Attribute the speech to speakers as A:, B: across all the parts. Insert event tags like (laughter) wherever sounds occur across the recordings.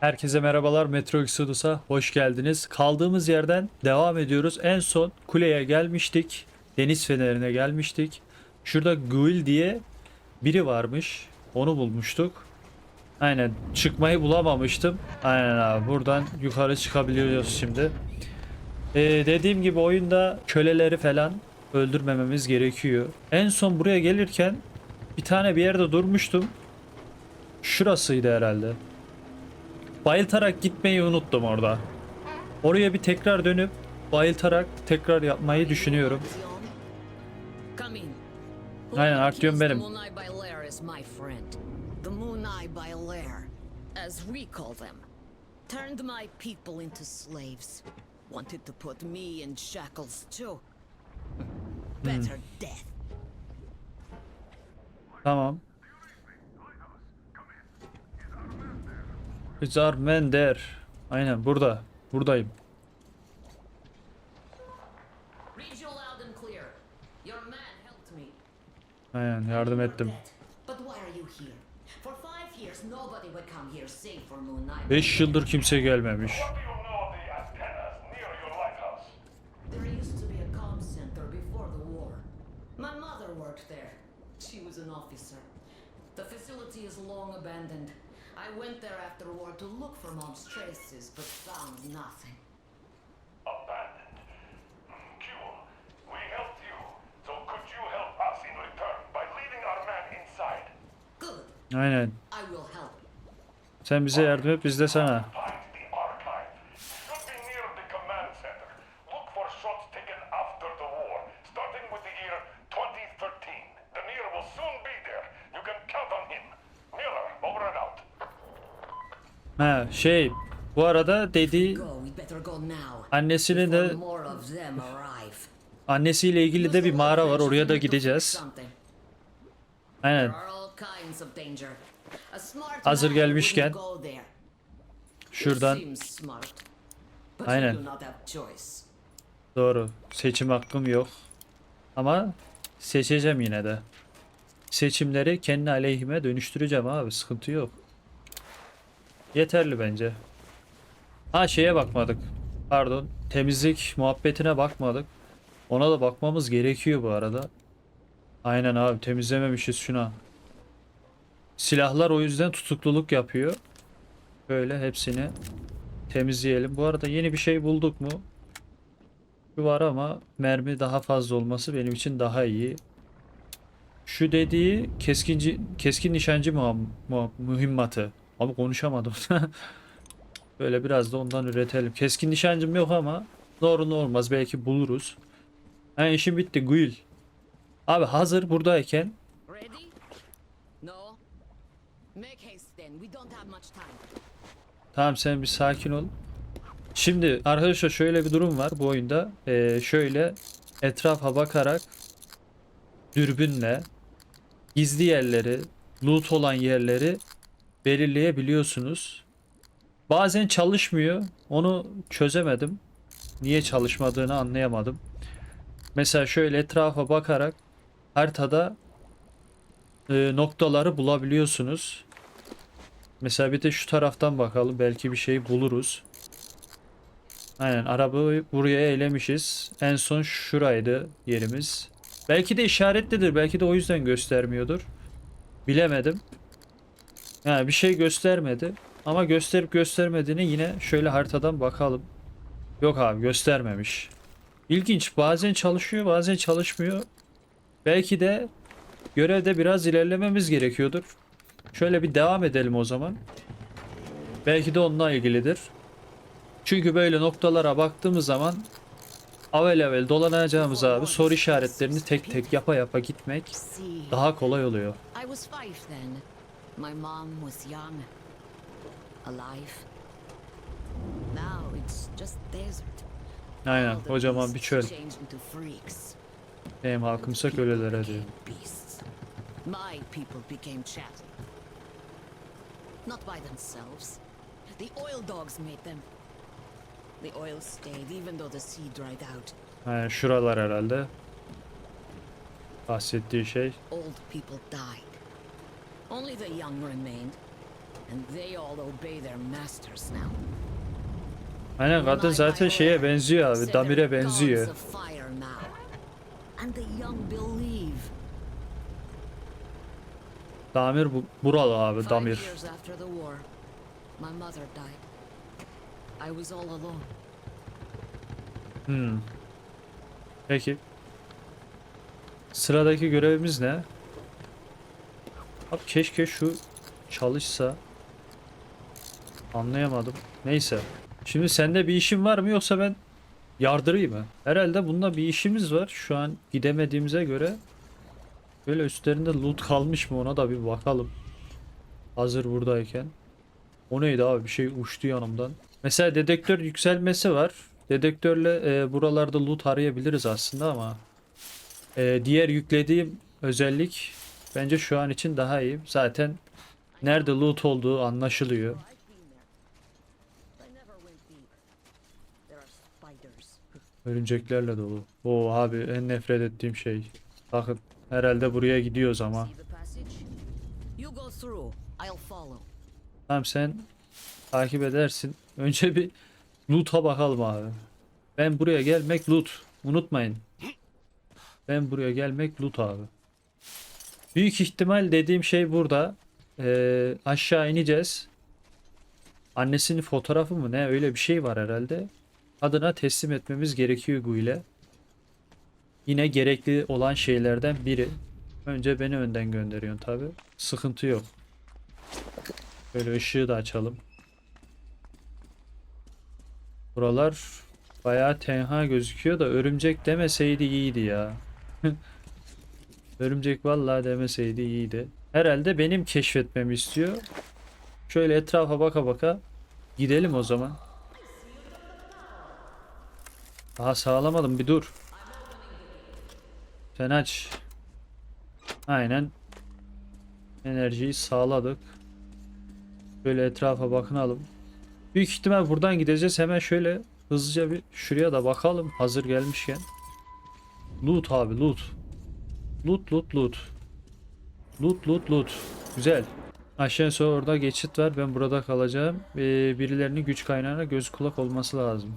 A: Herkese merhabalar Metro Exodus'a hoş geldiniz. Kaldığımız yerden devam ediyoruz. En son kuleye gelmiştik. Deniz fenerine gelmiştik. Şurada Guil diye biri varmış. Onu bulmuştuk. Aynen çıkmayı bulamamıştım. Aynen abi buradan yukarı çıkabiliyoruz şimdi. Ee, dediğim gibi oyunda köleleri falan öldürmememiz gerekiyor. En son buraya gelirken bir tane bir yerde durmuştum. Şurasıydı herhalde. Bayıltarak gitmeyi unuttum orada. Oraya bir tekrar dönüp bayıltarak tekrar yapmayı düşünüyorum. Aynen, Artyom benim.
B: As we call them, turned my people into slaves. Wanted to put me in shackles too. Better death.
A: Tamam. Zarmender. Aynen burada. Buradayım.
B: Read you loud and clear. Your man helped me.
A: Aynen yardım
B: You were
A: ettim.
B: dead. But why are you here? For five years, nobody would come here save for Moon Eye.
A: 5 yıldır kimse gelmemiş.
B: She was an officer. The facility is long abandoned. I went there after war to look for mom's traces, but found nothing.
C: Abandoned. Q, we helped you. So could you help us in return by leaving our man inside?
B: Good.
A: Aynen.
B: I will help.
A: Sen bize yardım et biz de sana. Şey bu arada
B: now.
A: annesini de annesiyle ilgili de bir mağara var oraya da gideceğiz. Aynen. Hazır gelmişken şuradan Aynen. Doğru. Seçim hakkım yok. Ama seçeceğim yine de. Seçimleri kendi aleyhime dönüştüreceğim abi. Sıkıntı yok. Yeterli bence. Ha şeye bakmadık. Pardon. Temizlik muhabbetine bakmadık. Ona da bakmamız gerekiyor bu arada. Aynen abi temizlememişiz şuna. Silahlar o yüzden tutukluluk yapıyor. Böyle hepsini temizleyelim. Bu arada yeni bir şey bulduk mu? Şu var ama mermi daha fazla olması benim için daha iyi. Şu dediği keskinci keskin nişancı mühimmatı. Abi konuşamadım. (laughs) Böyle biraz da ondan üretelim. Keskin nişancım yok ama doğru olmaz belki buluruz. Ha işim bitti Guil. Abi hazır buradayken. Tamam sen bir sakin ol. Şimdi arkadaşlar şöyle bir durum var bu oyunda. Ee, şöyle etrafa bakarak dürbünle gizli yerleri, loot olan yerleri belirleyebiliyorsunuz. Bazen çalışmıyor. Onu çözemedim. Niye çalışmadığını anlayamadım. Mesela şöyle etrafa bakarak haritada e, noktaları bulabiliyorsunuz. Mesela bir de şu taraftan bakalım. Belki bir şey buluruz. Aynen arabayı buraya elemişiz. En son şuraydı yerimiz. Belki de işaretlidir. Belki de o yüzden göstermiyordur. Bilemedim. Yani bir şey göstermedi. Ama gösterip göstermediğini yine şöyle haritadan bakalım. Yok abi göstermemiş. İlginç. Bazen çalışıyor bazen çalışmıyor. Belki de görevde biraz ilerlememiz gerekiyordur. Şöyle bir devam edelim o zaman. Belki de onunla ilgilidir. Çünkü böyle noktalara baktığımız zaman avel avel dolanacağımız abi soru işaretlerini tek tek yapa yapa gitmek daha kolay oluyor.
B: My mom was young. Alive. Now it's just desert.
A: Aynen kocaman bir çöl. Benim halkımsa
B: People
A: kölelere diyor.
B: became beasts. My people became chattel. Not by themselves. The oil dogs made them. The oil stayed even though the sea dried out.
A: Şuralar herhalde. Bahsettiği şey.
B: Old people died. Only the young remained. and they all obey their masters now.
A: Aynen kadın zaten şeye benziyor abi. Damir'e benziyor. Damir bu, buralı abi Damir.
B: years after the war, my mother died. I was all alone.
A: Hmm. Peki. Sıradaki görevimiz ne? Abi keşke şu çalışsa. Anlayamadım. Neyse. Şimdi sende bir işin var mı yoksa ben yardırayım mı? Herhalde bunda bir işimiz var. Şu an gidemediğimize göre. Böyle üstlerinde loot kalmış mı ona da bir bakalım. Hazır buradayken. O neydi abi? Bir şey uçtu yanımdan. Mesela dedektör yükselmesi var. Dedektörle e, buralarda loot arayabiliriz aslında ama e, diğer yüklediğim özellik bence şu an için daha iyi. Zaten nerede loot olduğu anlaşılıyor. Örümceklerle dolu. O abi en nefret ettiğim şey. Bakın herhalde buraya gidiyoruz ama. Tamam sen takip edersin. Önce bir loot'a bakalım abi. Ben buraya gelmek loot. Unutmayın. Ben buraya gelmek loot abi. Büyük ihtimal dediğim şey burada. Ee, aşağı ineceğiz. Annesinin fotoğrafı mı ne öyle bir şey var herhalde. Adına teslim etmemiz gerekiyor bu ile. Yine gerekli olan şeylerden biri. Önce beni önden gönderiyorsun tabi. Sıkıntı yok. Böyle ışığı da açalım. Buralar bayağı tenha gözüküyor da örümcek demeseydi iyiydi ya. (laughs) örümcek vallahi demeseydi iyiydi. Herhalde benim keşfetmemi istiyor. Şöyle etrafa baka baka gidelim o zaman. Daha sağlamadım bir dur. Sen aç. Aynen. Enerjiyi sağladık. Böyle etrafa bakınalım. Büyük ihtimal buradan gideceğiz. Hemen şöyle hızlıca bir şuraya da bakalım hazır gelmişken. Loot abi loot. Loot loot loot. Loot loot loot. Güzel. Aşağı orada geçit var. Ben burada kalacağım. Ee, birilerinin güç kaynağına göz kulak olması lazım.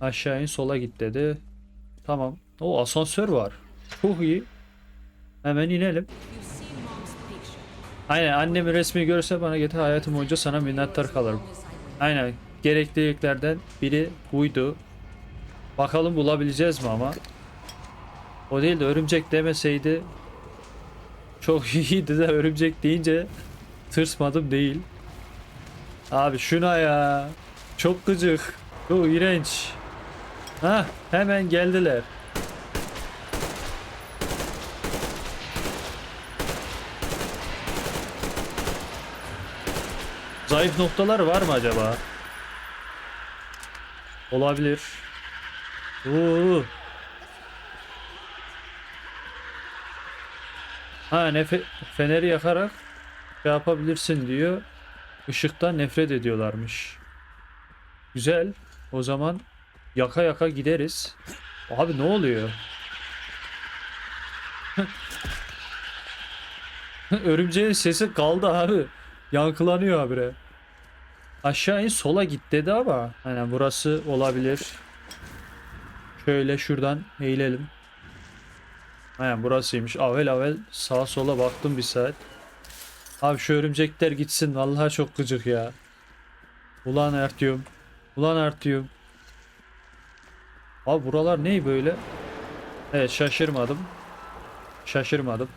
A: Aşağı in sola git dedi. Tamam. O asansör var. Çok iyi. Hemen inelim. Aynen annemin resmi görse bana getir hayatım boyunca sana minnettar kalırım. Aynen gerekliliklerden biri buydu. Bakalım bulabileceğiz mi ama. O değil de örümcek demeseydi çok (laughs) iyiydi de örümcek deyince tırsmadım değil. Abi şuna ya. Çok gıcık. Çok iğrenç. Ha hemen geldiler. Zayıf noktalar var mı acaba? Olabilir. Oo. Ha nefe feneri yakarak şey yapabilirsin diyor. Işıktan nefret ediyorlarmış. Güzel. O zaman yaka yaka gideriz. Abi ne oluyor? (laughs) Örümceğin sesi kaldı abi. Yankılanıyor habire. Aşağı in sola git dedi ama. Aynen burası olabilir. Şöyle şuradan eğilelim. Aynen burasıymış. Avel avel sağa sola baktım bir saat. Abi şu örümcekler gitsin. Vallahi çok gıcık ya. Ulan Ertiyum. Ulan Ertiyum. Abi buralar ne böyle? Evet şaşırmadım. Şaşırmadım.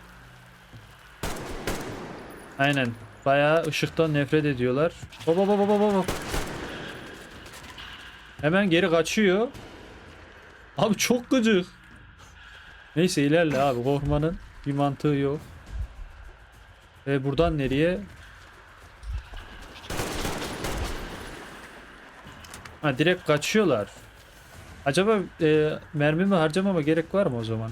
A: Aynen. Bayağı ışıktan nefret ediyorlar. Hop hop hop hop. Hemen geri kaçıyor. Abi çok gıcık. Neyse ilerle abi. Korkmanın bir mantığı yok. E buradan nereye? Ha direkt kaçıyorlar. Acaba e, mermimi harcamama gerek var mı o zaman?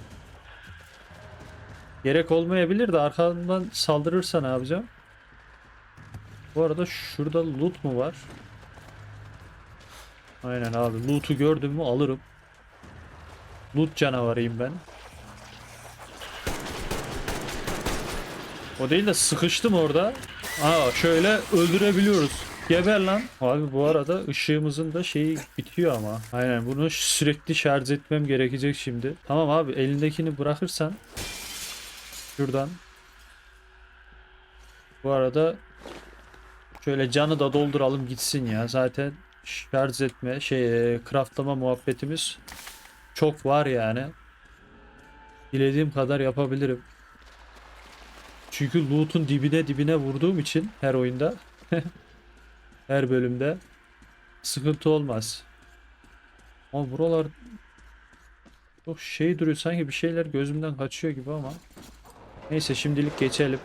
A: Gerek olmayabilir de arkamdan saldırırsa ne yapacağım? Bu arada şurada loot mu var? Aynen abi loot'u gördüm mü alırım. Loot canavarıyım ben. O değil de sıkıştım orada. Aa şöyle öldürebiliyoruz. Geber lan. Abi bu arada ışığımızın da şeyi bitiyor ama. Aynen bunu sürekli şarj etmem gerekecek şimdi. Tamam abi elindekini bırakırsan şuradan. Bu arada şöyle canı da dolduralım gitsin ya. Zaten şarj etme şey e, craftlama muhabbetimiz çok var yani. Dilediğim kadar yapabilirim. Çünkü loot'un dibine dibine vurduğum için her oyunda (laughs) her bölümde sıkıntı olmaz. Ama buralar çok şey duruyor sanki bir şeyler gözümden kaçıyor gibi ama neyse şimdilik geçelim.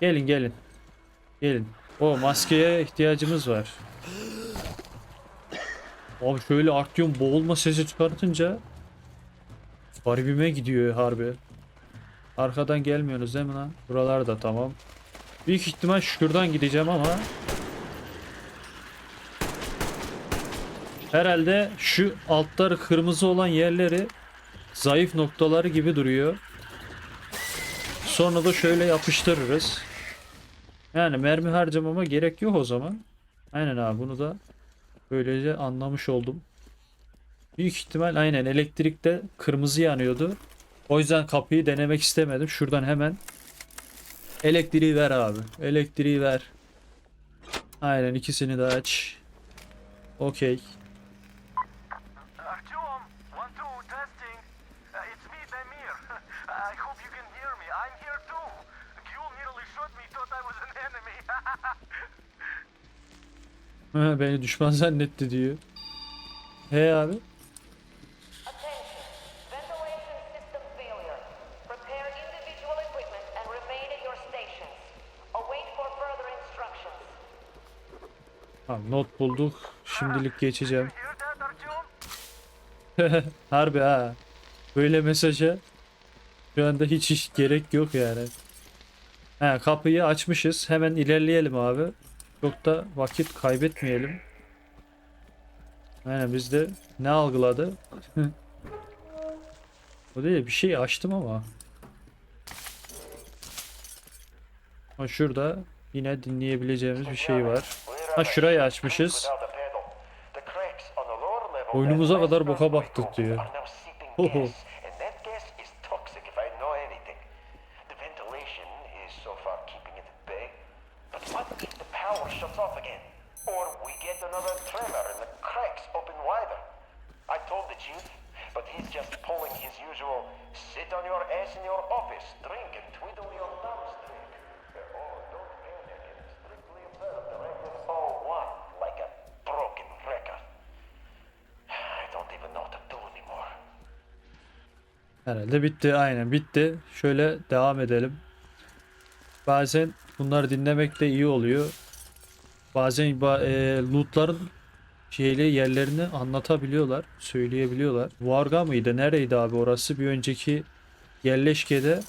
A: Gelin gelin. Gelin. O maskeye ihtiyacımız var. Abi şöyle Artyom boğulma sesi çıkartınca garibime gidiyor harbi. Arkadan gelmiyorsunuz değil mi lan? Buralar da tamam. Büyük ihtimal şuradan gideceğim ama herhalde şu altları kırmızı olan yerleri zayıf noktaları gibi duruyor. Sonra da şöyle yapıştırırız. Yani mermi harcamama gerek yok o zaman. Aynen abi bunu da böylece anlamış oldum. Büyük ihtimal aynen elektrikte kırmızı yanıyordu. O yüzden kapıyı denemek istemedim. Şuradan hemen elektriği ver abi. Elektriği ver. Aynen ikisini de aç. Okey.
D: Testing. Uh.
A: Ha, (laughs) (laughs) (laughs) Beni düşman zannetti diyor. He abi. Not bulduk. Şimdilik geçeceğim. (laughs) Harbi ha. Böyle mesaja şu anda hiç, hiç gerek yok yani. Ha, kapıyı açmışız. Hemen ilerleyelim abi. Çok da vakit kaybetmeyelim. Aynen biz de ne algıladı? (laughs) o değil bir şey açtım ama. Ha şurada yine dinleyebileceğimiz bir şey var. Ha şurayı açmışız. Boynumuza kadar boka baktık diyor. Hoho.
D: And
A: Herhalde bitti. Aynen bitti. Şöyle devam edelim. Bazen bunları dinlemek de iyi oluyor. Bazen ba- e, lootların şeyli yerlerini anlatabiliyorlar. Söyleyebiliyorlar. Varga mıydı? Nereydi abi orası? Bir önceki yerleşkede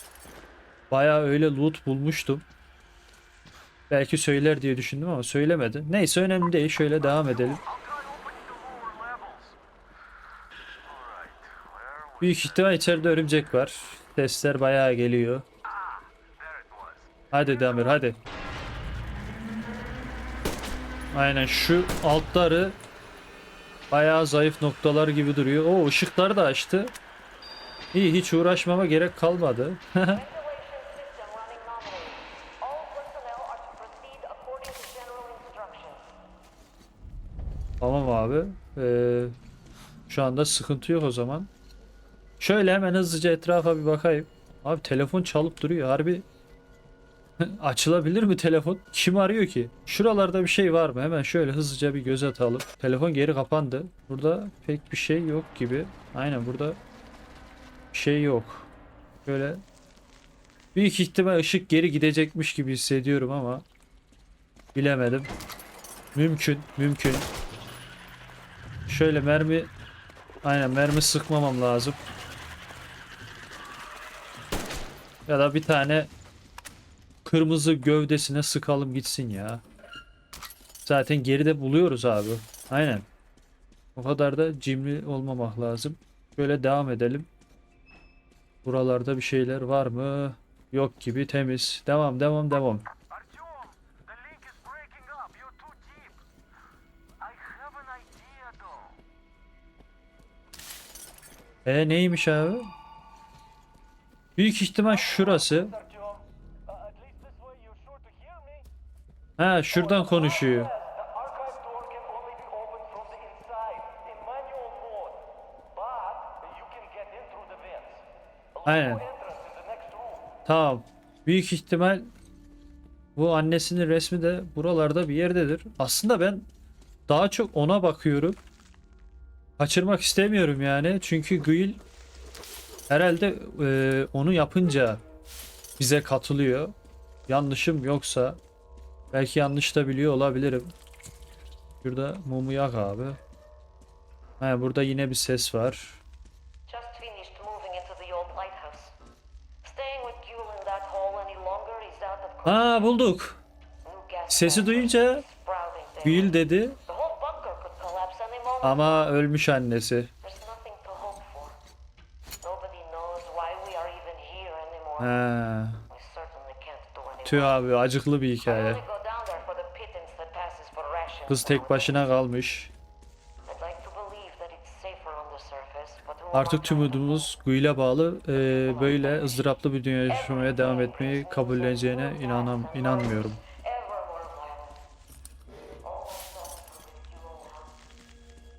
A: bayağı öyle loot bulmuştum. Belki söyler diye düşündüm ama söylemedi. Neyse önemli değil. Şöyle devam edelim.
D: I'll try opening the lower levels. Alright, where was
A: Büyük ihtimal içeride örümcek var. Sesler bayağı geliyor. Hadi Damir hadi. Aynen şu altları bayağı zayıf noktalar gibi duruyor. O ışıkları da açtı. İyi hiç uğraşmama gerek kalmadı. (laughs) Tamam abi. Ee, şu anda sıkıntı yok o zaman. Şöyle hemen hızlıca etrafa bir bakayım. Abi telefon çalıp duruyor. Harbi (laughs) açılabilir mi telefon? Kim arıyor ki? Şuralarda bir şey var mı? Hemen şöyle hızlıca bir göz atalım. Telefon geri kapandı. Burada pek bir şey yok gibi. Aynen burada bir şey yok. Şöyle büyük ihtimal ışık geri gidecekmiş gibi hissediyorum ama bilemedim. Mümkün, mümkün. Şöyle mermi aynen mermi sıkmamam lazım. Ya da bir tane kırmızı gövdesine sıkalım gitsin ya. Zaten geride buluyoruz abi. Aynen. O kadar da cimri olmamak lazım. Şöyle devam edelim. Buralarda bir şeyler var mı? Yok gibi temiz. Devam devam devam. E neymiş abi?
D: To hear me.
A: Ha şuradan konuşuyor. Aynen. Tamam. Büyük ihtimal bu annesinin resmi de buralarda bir yerdedir. Aslında ben daha çok ona bakıyorum. Kaçırmak istemiyorum yani. Çünkü Guil herhalde e, onu yapınca bize katılıyor. Yanlışım yoksa belki yanlış da biliyor olabilirim. Şurada mumu yak abi. Ha, burada yine bir ses var. Ha bulduk. Sesi duyunca. Guil dedi ama ölmüş annesi.
E: There's nothing to hope for. Nobody knows why we are even here anymore.
A: Ha.
E: We certainly can't do any
A: Tüh abi acıklı bir
E: I
A: hikaye.
E: only go down there for the pittance that passes for rations.
A: Kız tek başına kalmış. Artık tüm umudumuz Guy'la bağlı. Ee, böyle ızdıraplı bir dünya yaşamaya devam etmeyi kabulleneceğine inanam inanmıyorum.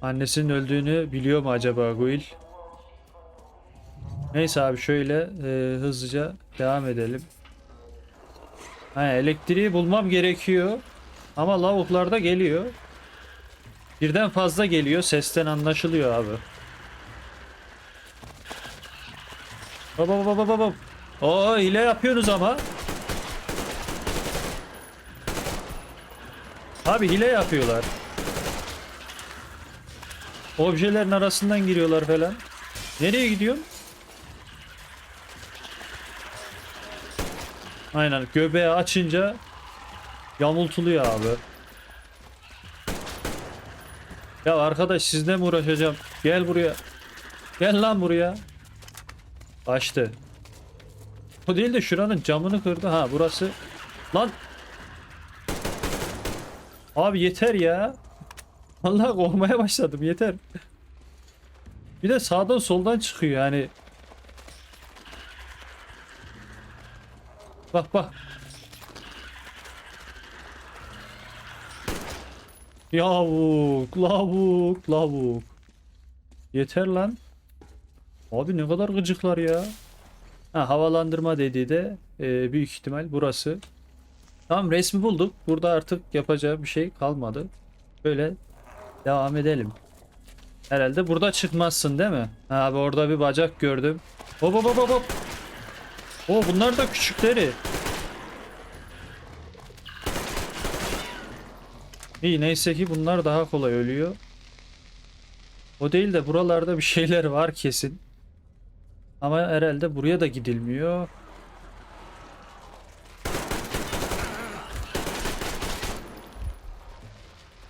A: Annesinin öldüğünü biliyor mu acaba Guil? Neyse abi şöyle e, hızlıca devam edelim. Ha, elektriği bulmam gerekiyor. Ama lavuklar da geliyor. Birden fazla geliyor. Sesten anlaşılıyor abi. Hop hop hop hop. Oo hile yapıyorsunuz ama. Abi hile yapıyorlar. Objelerin arasından giriyorlar falan. Nereye gidiyorsun? Aynen göbeği açınca yamultuluyor abi. Ya arkadaş sizle mi uğraşacağım? Gel buraya. Gel lan buraya. Açtı. O değil de şuranın camını kırdı. Ha burası. Lan. Abi yeter ya. Vallahi korkmaya başladım yeter. Bir de sağdan soldan çıkıyor yani. Bak bak. Yavuk, lavuk, lavuk. Yeter lan. Abi ne kadar gıcıklar ya. Ha, havalandırma dediği de e, büyük ihtimal burası. Tamam resmi bulduk. Burada artık yapacağı bir şey kalmadı. Böyle devam edelim. Herhalde burada çıkmazsın değil mi? Abi orada bir bacak gördüm. Hop hop hop hop, Oo bunlar da küçükleri. İyi neyse ki bunlar daha kolay ölüyor. O değil de buralarda bir şeyler var kesin. Ama herhalde buraya da gidilmiyor.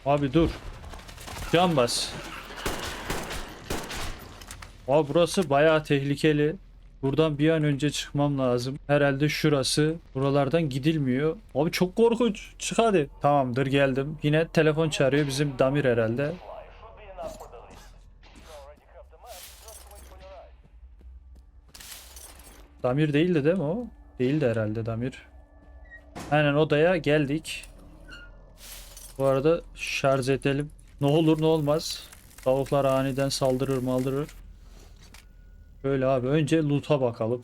A: Abi dur. Can bas. Aa burası bayağı tehlikeli. Buradan bir an önce çıkmam lazım. Herhalde şurası. Buralardan gidilmiyor. Abi çok korkunç. Çık hadi. Tamamdır geldim. Yine telefon çağırıyor. Bizim Damir herhalde. Damir değildi değil mi o? Değildi herhalde Damir. Aynen odaya geldik. Bu arada şarj edelim. Ne olur ne olmaz. Tavuklar aniden saldırır maldırır. Böyle abi önce loot'a bakalım.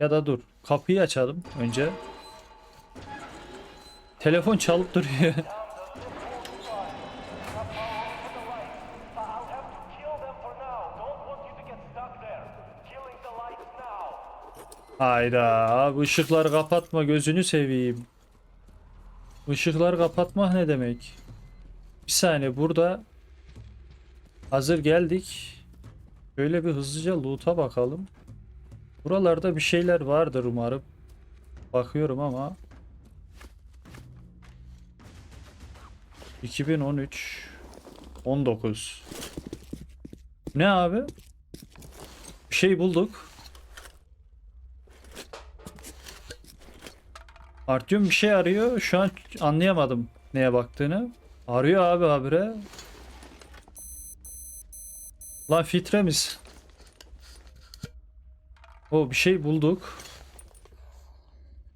A: Ya da dur kapıyı açalım önce. Telefon çalıp duruyor. (laughs) Hayda abi ışıkları kapatma gözünü seveyim. Işıkları kapatmak ne demek? Bir saniye burada hazır geldik. Şöyle bir hızlıca loot'a bakalım. Buralarda bir şeyler vardır umarım. Bakıyorum ama 2013 19 Ne abi? Bir şey bulduk. Artyom bir şey arıyor. Şu an anlayamadım neye baktığını. Arıyor abi habire. Lan fitremiz. O bir şey bulduk.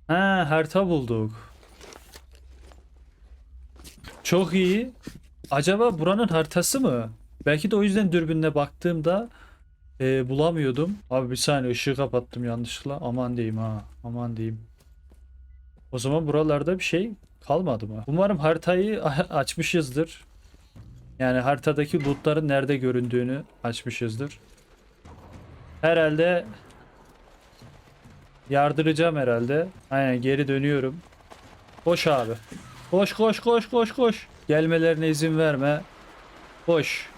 A: Ha harita bulduk. Çok iyi. Acaba buranın haritası mı? Belki de o yüzden dürbünle baktığımda e, bulamıyordum. Abi bir saniye ışığı kapattım yanlışlıkla. Aman diyeyim ha. Aman diyeyim. O zaman buralarda bir şey kalmadı mı? Umarım haritayı (laughs) açmışızdır. Yani haritadaki lootların nerede göründüğünü açmışızdır. Herhalde yardıracağım herhalde. Aynen geri dönüyorum. Koş abi. Koş koş koş koş koş. Gelmelerine izin verme. Koş.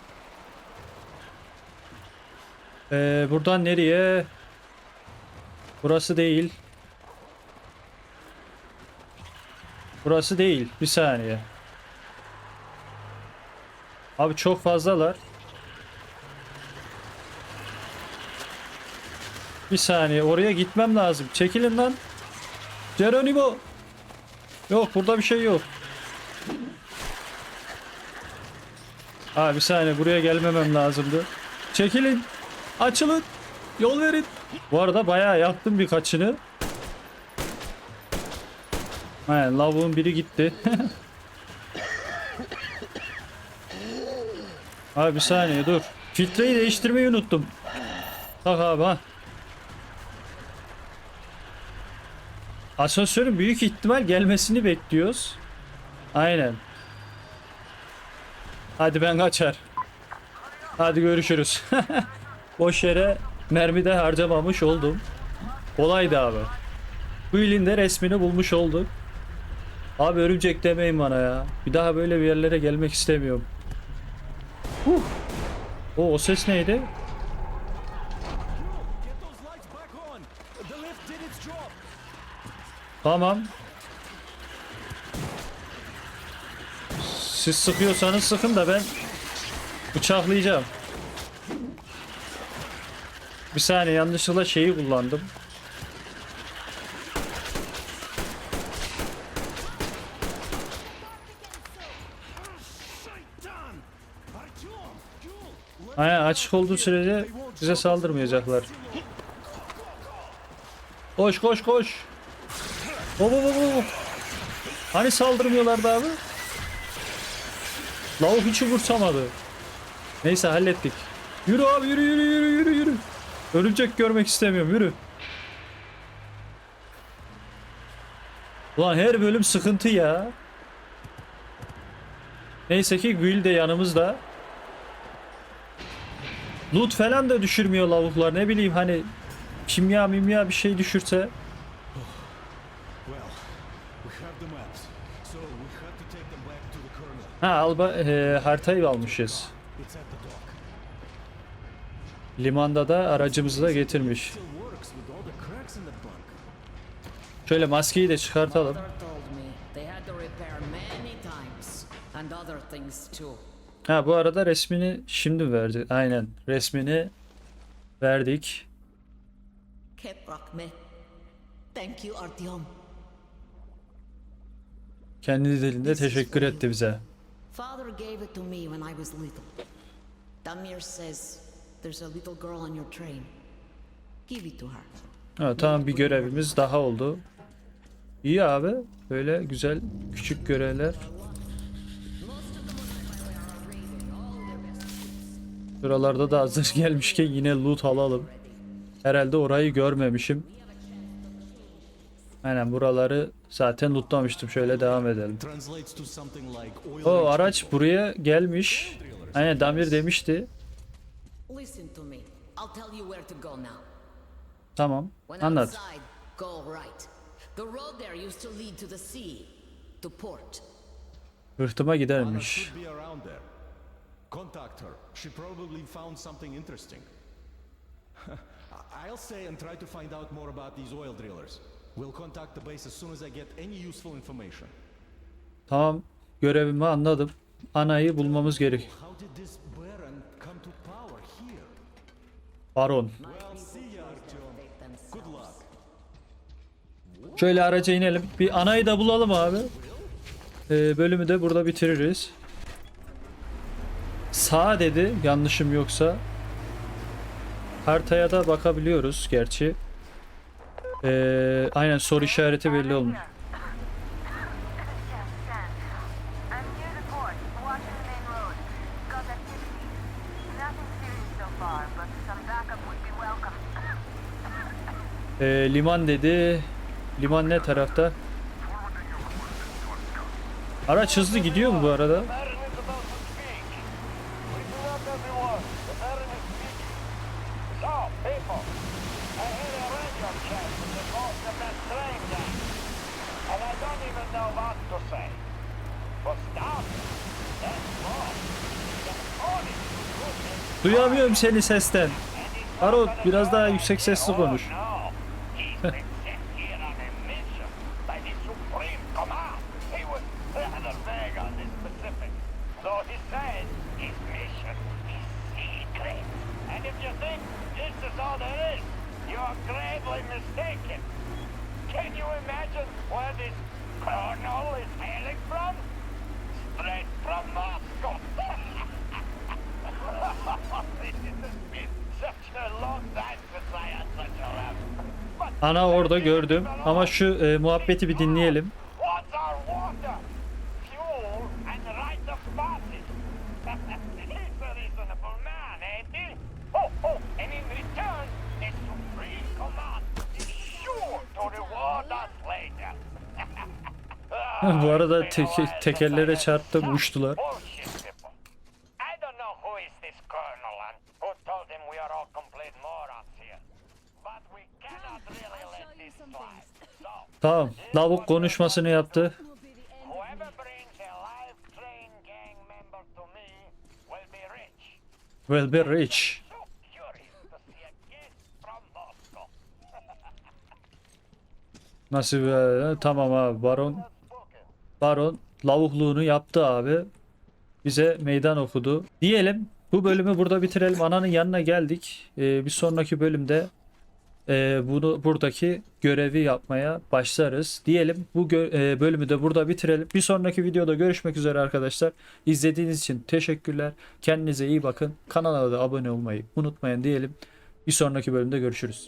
A: Ee, buradan nereye? Burası değil. Burası değil. Bir saniye. Abi çok fazlalar. Bir saniye oraya gitmem lazım. Çekilin lan. Geronimo. Yok burada bir şey yok. Abi bir saniye buraya gelmemem lazımdı. Çekilin. Açılın. Yol verin. Bu arada bayağı yaktım birkaçını. Aynen lavuğun biri gitti. (laughs) Abi bir saniye dur. Filtreyi değiştirmeyi unuttum. Bak abi ha. Asansörün büyük ihtimal gelmesini bekliyoruz. Aynen. Hadi ben kaçar. Hadi görüşürüz. (laughs) Boş yere mermi de harcamamış oldum. Kolaydı abi. Bu ilin de resmini bulmuş olduk. Abi örümcek demeyin bana ya. Bir daha böyle bir yerlere gelmek istemiyorum. Huh. O, o ses neydi? Tamam. Siz sıkıyorsanız sıkın da ben bıçaklayacağım. Bir saniye yanlışlıkla şeyi kullandım. Aynen açık olduğu sürece bize saldırmayacaklar. Koş koş koş. Hop hop hop hop. Hani saldırmıyorlardı abi? Lavuk hiç umursamadı. Neyse hallettik. Yürü abi yürü yürü yürü yürü yürü. Örümcek görmek istemiyorum yürü. Ulan her bölüm sıkıntı ya. Neyse ki Gül de yanımızda. Loot falan da düşürmüyor lavuklar ne bileyim hani kimya mimya bir şey düşürse. Ha alba e, haritayı almışız. Limanda da aracımızı da getirmiş. Şöyle maskeyi de çıkartalım. Ha bu arada resmini şimdi verdi. Aynen resmini verdik.
B: Keprak me. Thank you, Artyom.
A: Kendi dilinde teşekkür etti bize.
B: Father gave it to me when I was little. Damir says there's a little girl on your train. Give it to her.
A: Ha, tamam bir görevimiz daha oldu. İyi abi. Böyle güzel küçük görevler. Şuralarda da hazır (laughs) gelmişken yine loot alalım. Herhalde orayı görmemişim. Aynen buraları zaten lootlamıştım. Şöyle devam edelim. O araç buraya gelmiş. Aynen Damir demişti. Tamam. Anlat. Hırtıma gidermiş.
F: should be around there. Contact her. She probably found something interesting. (laughs) I'll stay and try to find out more about these oil drillers. We'll contact the base as soon as I get any useful information.
A: Tamam. Görevimi anladım. Anayı bulmamız gerek.
F: Baron.
A: Şöyle araca inelim. Bir anayı da bulalım abi. Ee, bölümü de burada bitiririz. Sağ dedi yanlışım yoksa. haritaya da bakabiliyoruz gerçi. Ee, aynen soru işareti belli olmuş. Ee, liman dedi. Liman ne tarafta? Araç hızlı gidiyor mu bu arada?
D: Baron is about to speak. Listen up, everyone. The Baron is speaking. So, people, I had a radio chat with the most of that train gang. And I don't even know what to say. For starters, that boss is an honest goodness.
A: Duyamıyorum seni sesten.
D: And he's not
A: Aro
D: gonna
A: biraz daha
D: go.
A: yüksek sesli
D: Oh,
A: konuş.
D: no. He's been sent here on a mission by the Supreme Command. He was rather vague on the specifics. Though he says his mission is secret. And if you think this is all there is, you're gravely mistaken. Can you imagine where this colonel is hailing from? Straight from Moscow. this has been such a long time since I had such a laugh. But
A: Ana orada gördüm. Ama şu e, muhabbeti bir dinleyelim.
D: What's our water? Fuel and right of passage. He's a reasonable man, ain't he? Oh, oh, and in return, the Supreme Command is sure to reward us later.
A: Bu arada te- tekerlere çarptım uçtular.
D: Bullshit, people. I don't know who is this colonel and who told him we are all complete morons here. But we cannot really let this slide. So,
A: Tamam. Lavuk konuşmasını yaptı.
D: will be rich.
A: Be. Nasıl bir- Tamam abi baron. Baron lavukluğunu yaptı abi. Bize meydan okudu. Diyelim bu bölümü burada bitirelim. Ananın yanına geldik. Ee, bir sonraki bölümde e, bunu buradaki görevi yapmaya başlarız. Diyelim bu e, bölümü de burada bitirelim. Bir sonraki videoda görüşmek üzere arkadaşlar. İzlediğiniz için teşekkürler. Kendinize iyi bakın. Kanala da abone olmayı unutmayın diyelim. Bir sonraki bölümde görüşürüz.